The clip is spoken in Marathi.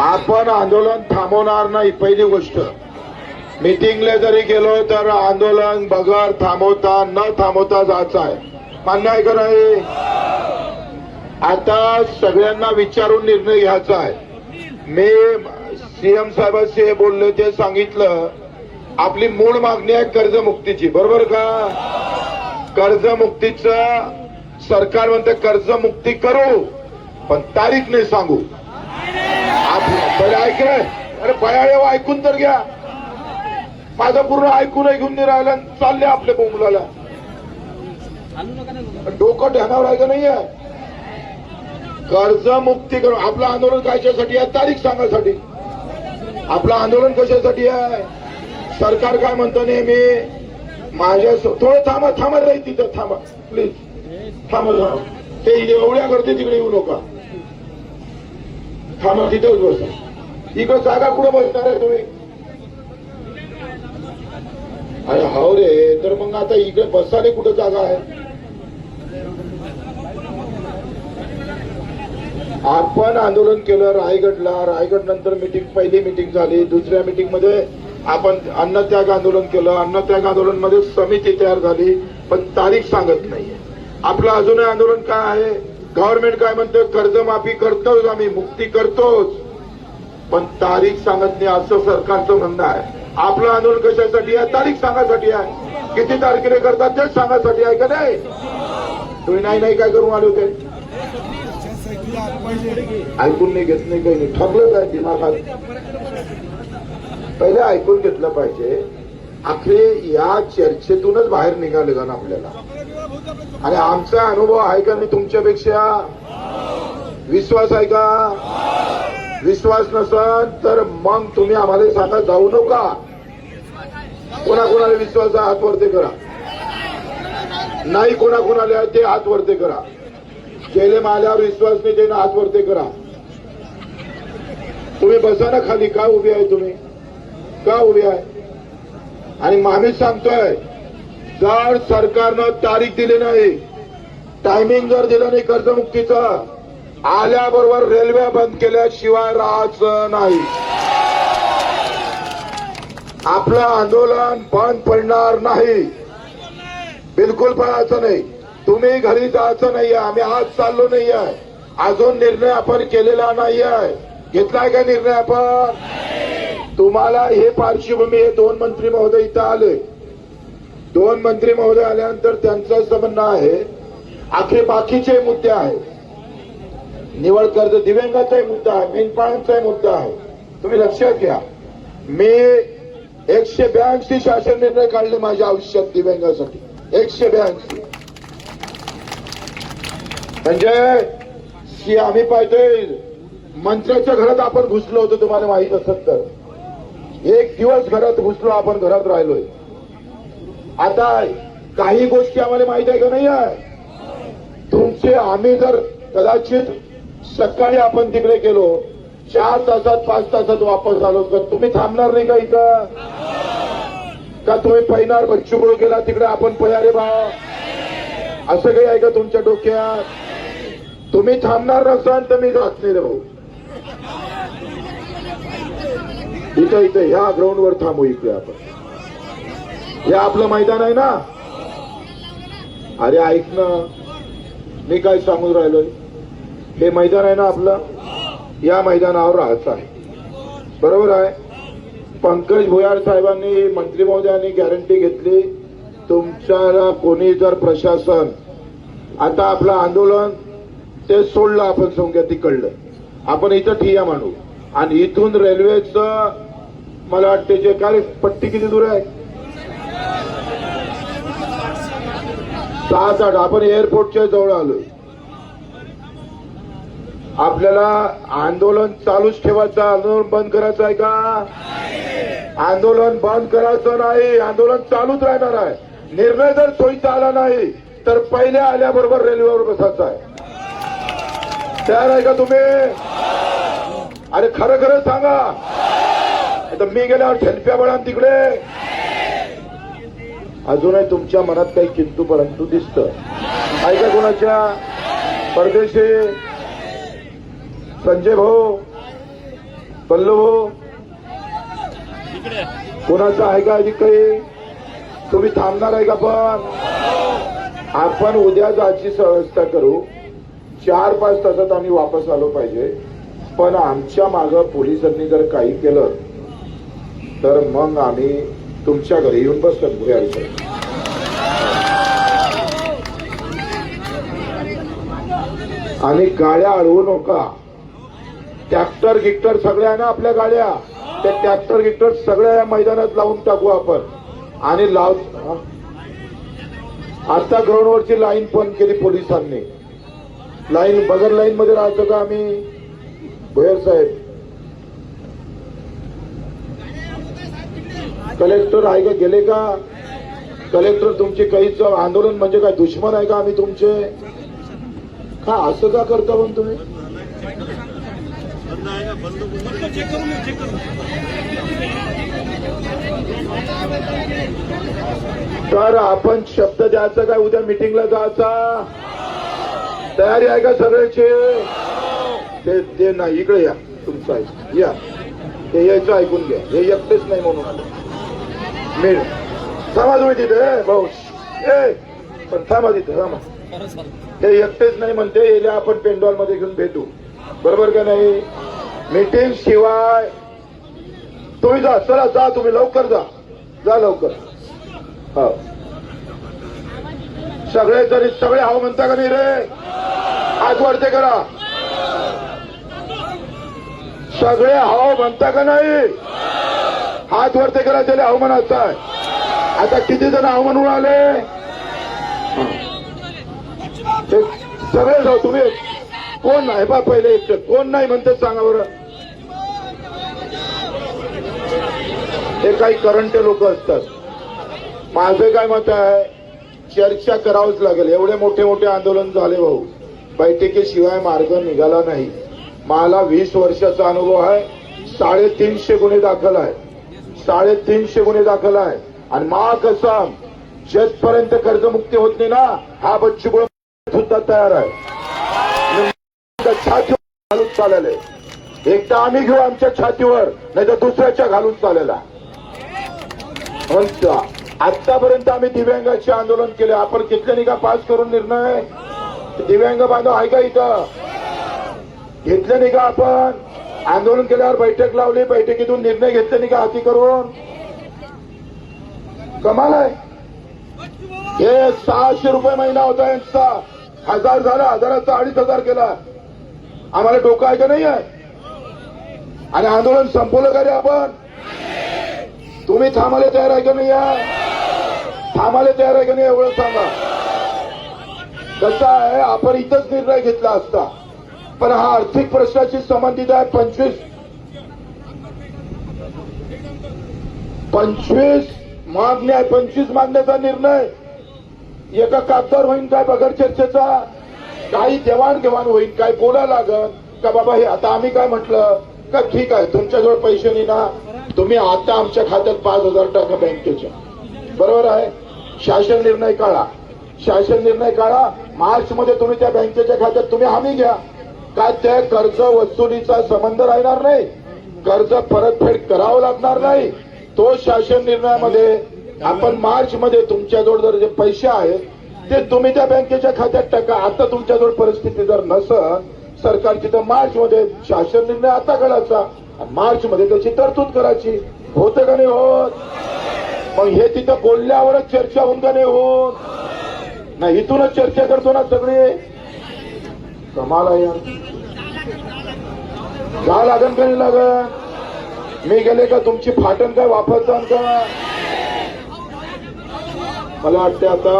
आपण आंदोलन थांबवणार नाही पहिली गोष्ट. मिटिंगला जरी गेलो तर आंदोलन बगर थांबवता न थांबवता जायचं आहे. मान्य आहे का नाही? आता सगळ्यांना विचारून निर्णय घ्यायचा आहे. मी सीएम साहेबांशी हे बोलले ते सांगितलं आपली मूळ मागणी आहे कर्जमुक्तीची. बरोबर का? कर्जमुक्तीचं सरकार म्हणते कर्जमुक्ती करू पण तारीख नाही सांगू. पहिले ऐक अरे बयाळे ऐकून तर घ्या. माझं पूर्ण ऐकून ऐकून नाही राहिलं आणि चालले आपल्या बोंगलाला डोकं ढ्यानावर आहे का नाही आहे कर्जमुक्ती आपलं आंदोलन कशासाठी आहे? तारीख सांगासाठी. आपलं आंदोलन कशासाठी आहे? सरकार काय म्हणतो नेहमी? माझ्या थोडं थांबा थांबा राहील तिथं थांबा. प्लीज थांबा थांबा. ते एवढ्या करते तिकडे येऊ नका. थांबा तिथेच बसा. इकडं जागा कुठं बसणार आहे तुम्ही? अरे हाव रे तर मग आता इकडे बसायला कुठं जागा आहे? आपण आंदोलन केलं रायगडला. रायगड नंतर मिटिंग पहिली मिटिंग झाली. दुसऱ्या मिटिंगमध्ये आपण अन्नत्याग आंदोलन केलं. अन्नत्याग आंदोलनमध्ये समिती तयार झाली पण तारीख सांगत नाहीये. आपलं अजूनही आंदोलन काय आहे? गव्हर्नमेंट काय म्हणतं कर्जमाफी करतोच आम्ही मुक्ती करतोच. पण तारीख सांगत नाही असं सरकारचं म्हणणं आहे. आपलं आंदोलन कशासाठी आहे? तारीख सांगासाठी आहे. किती तारखेला करतात तेच सांगासाठी आहे का नाही? तुम्ही नाही नाही काय करून आले होते ऐकून नाही घेत नाही काही नाही. ठरलं काय दिमागात. पहिले ऐकून घेतलं पाहिजे. आखरी या चर्चेतूनच बाहेर निघाले ना आपल्याला. आणि आमचा अनुभव आहे का? मी तुमच्यापेक्षा विश्वास आहे का? विश्वास नसल तर मग तुम्ही आम्हाला सांगा जाऊ नका. कोणाकोणाला विश्वास आहे हात वरते करा. नाही कोणाकोणाला ते हात वरते करा. गेले माझ्यावर विश्वास नाही ते हात वरते करा. तुम्ही बसा ना खाली का उभी आहे तुम्ही? का उभी आहे? आणि मामीच सांगतोय जर सरकारनं तारीख दिली नाही टायमिंग जर दिलं नाही कर्जमुक्तीचं आल्याबरोबर रेल्वे बंद केल्याशिवाय राहायचं नाही. आपलं आंदोलन बंद पडणार नाही. बिलकुल पळायचं नाही. तुम्ही घरी जायचं नाहीये आम्ही आज चाललो नाही आहे अजून निर्णय आपण केलेला नाही आहे घेतलाय का निर्णय आपण? तुम्हाला हे पार्श्वभूमी हे दोन मंत्री महोदय इथं आले. दोन मंत्री महोदय आल्यानंतर त्यांचं असं म्हणणं आहे आखे बाकीचे मुद्दे आहेत निवड कर्ज दिव्यांगाचाही मुद्दा आहे मेनपाळांचाही मुद्दा आहे. तुम्ही लक्षात घ्या. मी एकशे ब्याऐंशी शासन निर्णय काढले माझ्या आयुष्यात दिव्यांगासाठी. एकशे ब्याऐंशी. म्हणजे की आम्ही पाहतोय मंत्र्याच्या घरात आपण घुसलो होतो तुम्हाला माहीत असत तर. एक दिवस घरात घुसलो आपण घरात राहिलोय. आता काही गोष्टी आम्हाला माहीत आहे का नाही आहे? तुमचे आम्ही जर कदाचित सकाळी आपण तिकडे गेलो चार तासात पाच तासात वापस आलो तर तुम्ही थांबणार नाही का इथं? का तुम्ही पहिणार बच्चूबळ गेला तिकडे आपण पयारे बा? असं काही आहे का तुमच्या डोक्यात? तुम्ही थांबणार नसाल तर मी जात नाही रे भाऊ. इथं इथं ह्या ग्राउंडवर थांबू इकडे आपण. हे आपलं मैदान आहे ना? अरे ऐक ना मी काय सांगून राहिलोय? हे मैदान आहे ना आपलं? या मैदानावर राहायचं आहे. बरोबर आहे? पंकज भुयार साहेबांनी मंत्री महोदयांनी गॅरंटी घेतली तुमच्याला कोणी जर प्रशासन आता आपलं आंदोलन ते सोडलं आपण समजा तिकडलं. आपण इथं ठिया मांडू आणि इथून रेल्वेचं मला वाटते जे काय पट्टी किती दूर आहे? सात आठ आपण एअरपोर्टच्या जवळ आलोय. आपल्याला आंदोलन चालूच ठेवायचं आंदोलन बंद करायचं आहे का? आंदोलन बंद करायचं नाही. आंदोलन चालूच राहणार आहे. निर्णय जर सोयीचा आला नाही तर पहिले आल्याबरोबर रेल्वेवर बसायचं आहे. तयार आहे का तुम्ही? अरे खरं खरं सांगा. आता मी गेल्यावर ठेलप्या बळा तिकडे. अजूनही तुमच्या मनात काही किंतू परंतु दिसत. ऐका कोणाच्या? परदेशी. संजय भाऊ. पल्लू कोणाचं आहे का अधिक काही? तुम्ही थांबणार आहे का पण? आपण उद्या जायची व्यवस्था करू. चार पाच तासात आम्ही वापस आलो पाहिजे. पण आमच्या मागं पोलिसांनी जर काही केलं तर मग आम्ही तुमच्या घरी येऊन बसतो भुयार आणि गाड्या अडवू नका. ट्रॅक्टर गिक्टर सगळ्या ना आपल्या गाड्या? त्या ट्रॅक्टर गिक्टर सगळ्या या मैदानात लावून टाकू आपण. आणि लाव आता ग्राउंडवरची लाईन बंद केली पोलिसांनी. लाईन बगर लाईन मध्ये राहतो का आम्ही? भोयर साहेब. कलेक्टर आहे का गेले का? कलेक्टर तुमचे काहीच आंदोलन म्हणजे काय दुश्मन आहे का आम्ही तुमचे? का असं का करता पण तुम्ही? तर आपण शब्द द्यायचा काय? उद्या मिटिंगला जायचा. तयारी आहे का सगळ्याची? ते ते नाही इकडे या. तुमचं या. ते यायचं ऐकून घ्या. हे एकटेच नाही म्हणून आलं. मी थांबा तुम्ही तिथे भाऊ ए पण थांबा तिथे थांबा ते एकटेच नाही म्हणते येल्या आपण पेंडॉलमध्ये घेऊन भेटू बरोबर का नाही मीटिंग शिवाय तुम्ही जा चला जा तुम्ही लवकर जा जा लवकर हा सगळे तरी सगळे हाव म्हणता का नाही रे आज वाढते करा सगळे हाव म्हणता का नाही हात वरते करा त्याला अवमान म्हणायचं आता किती जण अवमान उडाले ते सगळे जाऊ तुम्ही. कोण नाही बा पहिले एकटं. कोण नाही म्हणते सांगा बरं. हे काही करंटे लोक असतात. माझं काय मत आहे? चर्चा करावंच लागेल. एवढे मोठे मोठे आंदोलन झाले भाऊ. बैठकीशिवाय मार्ग निघाला नाही. मला वीस वर्षाचा अनुभव आहे. साडेतीनशे गुन्हे दाखल आहे साडेतीनशे गुन्हे दाखल आहे. आणि मा कसम जतपर्यंत कर्जमुक्ती होत नाही ना हा बच्चू सुद्धा तयार आहे. छातीवर घालून चालले एकदा आम्ही घेऊ आमच्या छातीवर नाही तर दुसऱ्याच्या घालून चालेला आतापर्यंत आम्ही दिव्यांगाचे आंदोलन केले. आपण घेतले निघा का? पास करून निर्णय? दिव्यांग बांधव आहे का इथं? घेतले नाही का आपण? आंदोलन केल्यावर बैठक लावली. बैठकीतून निर्णय घेतले नाही का? हाती करून कमाल आहे. हे सहाशे रुपये महिना होता यांचा. हजार झाला हजाराचा अडीच हजार केला. आम्हाला डोकं आहे का नाही आहे? आणि आंदोलन संपवलं का रे आपण? तुम्ही थांबायला तयार आहे का नाही आहे? थांबायला तयार आहे का नाही एवढं सांगा. कसं आहे? आपण इथंच निर्णय घेतला असता. पण हा आर्थिक प्रश्नाशी संबंधित आहे. पंचवीस. पंचवीस मागणी आहे. पंचवीस मागण्याचा निर्णय एका कागदावर होईल काय? बगर चर्चेचा? काही देवाणघेवाण होईल काय? बोला लागल. का बाबा हे आता आम्ही काय म्हटलं? का ठीक आहे. तुमच्याजवळ पैसे नाही ना? तुम्ही आता आमच्या खात्यात पाच हजार टाका बँकेच्या. बरोबर आहे? शासन निर्णय काढा. शासन निर्णय काढा. मार्च मध्ये तुम्ही त्या बँकेच्या खात्यात तुम्ही हमी घ्या. काय त्या कर्ज वसुलीचा संबंध राहणार नाही. कर्ज परतफेड करावं लागणार नाही. तो शासन निर्णयामध्ये आपण मार्च मध्ये तुमच्याजवळ जर जे पैसे आहेत ते तुम्ही त्या बँकेच्या खात्यात टाका. आता तुमच्याजवळ परिस्थिती जर नसल सरकारची तर मार्च मध्ये शासन निर्णय आता करायचा मार्च मध्ये त्याची तरतूद करायची. होतं का नाही होत? मग हे तिथं बोलल्यावरच चर्चा होऊन का नाही होत? नाही इथूनच चर्चा करतो ना सगळे. कमाल आहे जा लागन का नाही लागन? मी गेले का तुमची फाटण काय वापरता का मला वाटते आता